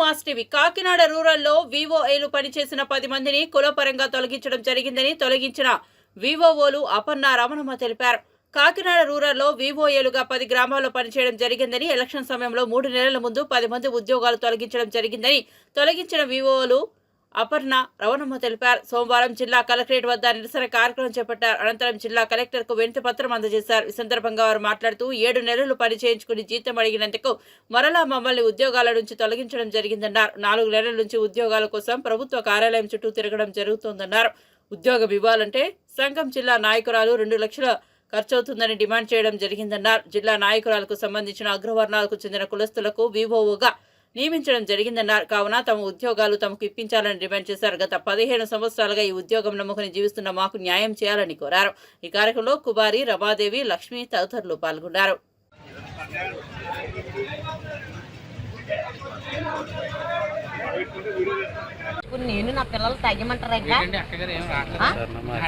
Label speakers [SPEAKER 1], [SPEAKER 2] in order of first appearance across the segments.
[SPEAKER 1] Mass TV Kakinada రూరల్లో వివోఏలు పనిచేసిన పది మందిని కులపరంగా తొలగించడం జరిగిందని తొలగించిన వివోఓలు అపర్ణ రమణమ్మ తెలిపారు. కాకినాడ రూరల్లో వివోఏలుగా పది గ్రామాల్లో పనిచేయడం జరిగిందని ఎలక్షన్ సమయంలో మూడు నెలల ముందు పది మంది ఉద్యోగాలు తొలగించడం జరిగిందని తొలగించిన వివోలు అపర్ణ రవణమ్మ తెలిపారు. సోమవారం జిల్లా కలెక్టరేట్ వద్ద నిరసన కార్యక్రమం చేపట్టారు. అనంతరం జిల్లా కలెక్టర్కు వినతి పత్రం అందజేశారు. ఈ సందర్భంగా వారు మాట్లాడుతూ ఏడు నెలలు పని చేయించుకుని జీతం అడిగినందుకు మరలా మమ్మల్ని ఉద్యోగాల నుంచి తొలగించడం జరిగిందన్నారు. నాలుగు నెలల నుంచి ఉద్యోగాల కోసం ప్రభుత్వ కార్యాలయం చుట్టూ తిరగడం జరుగుతోందన్నారు. ఉద్యోగం ఇవ్వాలంటే సంఘం జిల్లా నాయకురాలు రెండు లక్షల ఖర్చవుతుందని డిమాండ్ చేయడం జరిగిందన్నారు. జిల్లా నాయకురాలకు సంబంధించిన అగ్రవర్ణాలకు చెందిన కులస్తులకు వివోఓగా నియమించడం జరిగిందన్నారు. కావున తమ ఉద్యోగాలు తమకు ఇప్పించాలని డిమాండ్ చేశారు. గత పదిహేను సంవత్సరాలుగా ఈ ఉద్యోగం నమ్ముకుని జీవిస్తున్న మాకు న్యాయం చేయాలని కోరారు. ఈ కార్యక్రమంలో కుమారి రమాదేవి లక్ష్మి తదితరులు పాల్గొన్నారు.
[SPEAKER 2] నేను నా పిల్లలు తగ్గమంటారా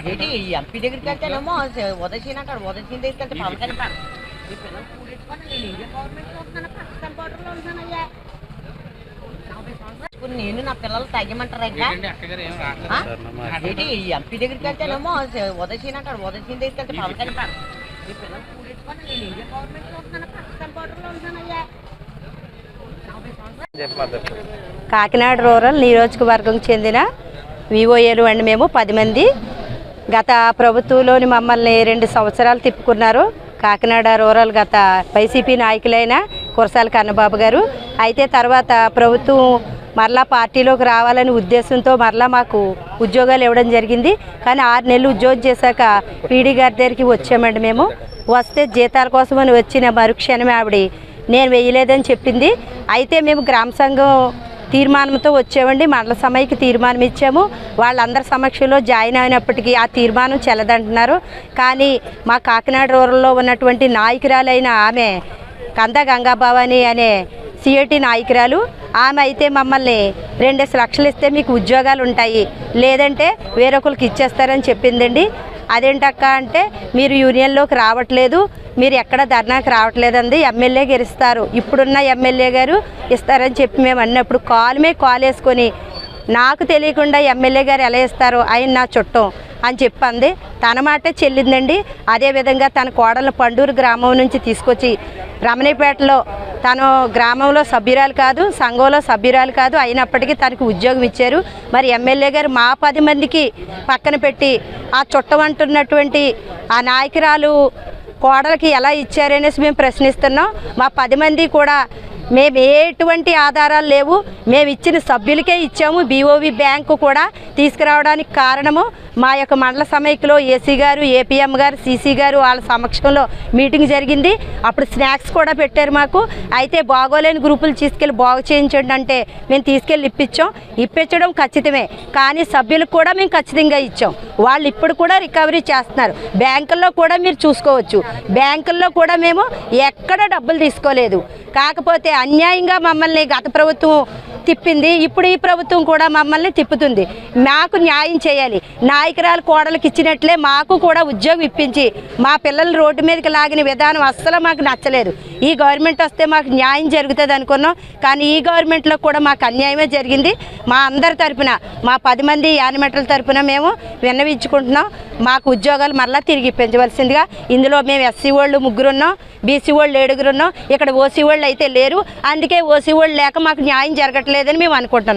[SPEAKER 3] ఏంటి
[SPEAKER 2] ఎంపీ దగ్గరికి వెళ్తేనేమో ఉదయసీన అంటాడు ఉదయసీన తీసుకెళ్తే పవన్ కళ్యాణ్ ఈ పిల్లలు కూడేసుకొని నేను గవర్నమెంట్ పాకిస్తాన్ ఉంటున్నానయ్యా. సంవత్సరాలు ఇప్పుడు నేను నా పిల్లలు తగ్గమంటారా
[SPEAKER 3] ఏంటి
[SPEAKER 2] ఎంపీ దగ్గరికి వెళ్తేనేమో ఉదయసీన అంటాడు ఉదయసీన తీసుకెళ్తే పవన్ కళ్యాణ్ ఈ పిల్లలు నేను ఇండియా ఉంటున్నాను పాకిస్తాన్ ఉంటున్నానయ్యా
[SPEAKER 4] కాకినాడ రూరల్ నియోజకవర్గం చెందిన వివోఏలు అండి మేము పది మంది. గత ప్రభుత్వంలోని మమ్మల్ని రెండు సంవత్సరాలు తిప్పుకున్నారు. కాకినాడ రూరల్ గత వైసీపీ నాయకులైన కురసాల కన్నబాబు గారు. అయితే తర్వాత ప్రభుత్వం మరలా పార్టీలోకి రావాలనే ఉద్దేశంతో మరలా మాకు ఉద్యోగాలు ఇవ్వడం జరిగింది. కానీ ఆరు నెలలు ఉద్యోగం చేశాక పీడీ గారి దగ్గరికి వచ్చామండి మేము. వస్తే జీతాల కోసమని వచ్చిన మరుక్షణమే ఆవిడ నేను వేయలేదని చెప్పింది. అయితే మేము గ్రామ సంఘం తీర్మానంతో వచ్చామండి. మండల సమైకి తీర్మానం ఇచ్చాము. వాళ్ళందరి సమక్షంలో జాయిన్ అయినప్పటికీ ఆ తీర్మానం చెల్లదంటున్నారు. కానీ మా కాకినాడ రూరల్లో ఉన్నటువంటి నాయకురాలైన ఆమె కంద గంగాభవాని అనే సిఐటి నాయకురాలు ఆమె అయితే మమ్మల్ని రెండేసి లక్షలు ఇస్తే మీకు ఉద్యోగాలు ఉంటాయి. లేదంటే వేరొకరికి ఇచ్చేస్తారని చెప్పిందండి. అదేంటక్క అంటే మీరు యూనియన్లోకి రావట్లేదు. మీరు ఎక్కడ ధర్నాకి రావట్లేదండి. ఎమ్మెల్యే గెలుస్తారు. ఇప్పుడున్న ఎమ్మెల్యే గారు ఇస్తారని చెప్పి మేము అన్నప్పుడు కాలు మీద కాలు వేసుకొని నాకు తెలియకుండా ఎమ్మెల్యే గారు ఎలా ఇస్తారు ఆయన నా చుట్టం. అని చెప్పింది. తన మాటే చెల్లిందండి. అదేవిధంగా తన కోడలు పండూరు గ్రామం నుంచి తీసుకొచ్చి రమణిపేటలో తను గ్రామంలో సభ్యురాలు కాదు సంఘంలో సభ్యురాలు కాదు అయినప్పటికీ తనకు ఉద్యోగం ఇచ్చారు. మరి ఎమ్మెల్యే గారు మా పది మందికి పక్కన పెట్టి ఆ చుట్టమంటున్నటువంటి ఆ నాయకురాలు కోడలకి ఎలా ఇచ్చారనేసి మేము ప్రశ్నిస్తున్నాం. మా పది మంది కూడా మేము ఎటువంటి ఆధారాలు లేవు. మేము ఇచ్చిన సభ్యులకే ఇచ్చాము. బీఓవి బ్యాంకు కూడా తీసుకురావడానికి కారణము మా యొక్క మండల సమైక్యలో ఏసీ గారు ఏపీఎం గారు సీసీ గారు వాళ్ళ సమక్షంలో మీటింగ్ జరిగింది. అప్పుడు స్నాక్స్ కూడా పెట్టారు మాకు. అయితే బాగోలేని గ్రూపులు తీసుకెళ్ళి బాగు చేయించండి అంటే మేము తీసుకెళ్ళి ఇప్పించాం. ఇప్పించడం ఖచ్చితమే. కానీ సభ్యులకు కూడా మేము ఖచ్చితంగా ఇచ్చాం. వాళ్ళు ఇప్పుడు కూడా రికవరీ చేస్తున్నారు. బ్యాంకుల్లో కూడా మీరు చూసుకోవచ్చు. బ్యాంకుల్లో కూడా మేము ఎక్కడ డబ్బులు తీసుకోలేదు. కాకపోతే అన్యాయంగా మమ్మల్ని గత ప్రభుత్వం తిప్పింది. ఇప్పుడు ఈ ప్రభుత్వం కూడా మమ్మల్ని తిప్పుతుంది. మాకు న్యాయం చేయాలి. నాయకురాలు కోడలకు ఇచ్చినట్లే మాకు కూడా ఉద్యోగం ఇప్పించి మా పిల్లలు రోడ్డు మీదకి లాగిన విధానం అస్సలు మాకు నచ్చలేదు. ఈ గవర్నమెంట్ వస్తే మాకు న్యాయం జరుగుతుంది అనుకున్నాం. కానీ ఈ గవర్నమెంట్లో కూడా మాకు అన్యాయమే జరిగింది. మా అందరి తరఫున మా పది మంది యానిమేటర్ల తరఫున మేము విన్నవించుకుంటున్నాం. మాకు ఉద్యోగాలు మరలా తిరిగి ఇప్పించవలసిందిగా ఇందులో మేము ఎస్సీ వాళ్ళు ముగ్గురు ఉన్నాం బీసీ వాళ్ళు ఏడుగురు ఉన్నాం ఇక్కడ ఓసీ వాళ్ళు అయితే లేరు. అందుకే ఓసీ వాళ్ళు లేక మాకు న్యాయం జరగట్లేదని మేము అనుకుంటున్నాం.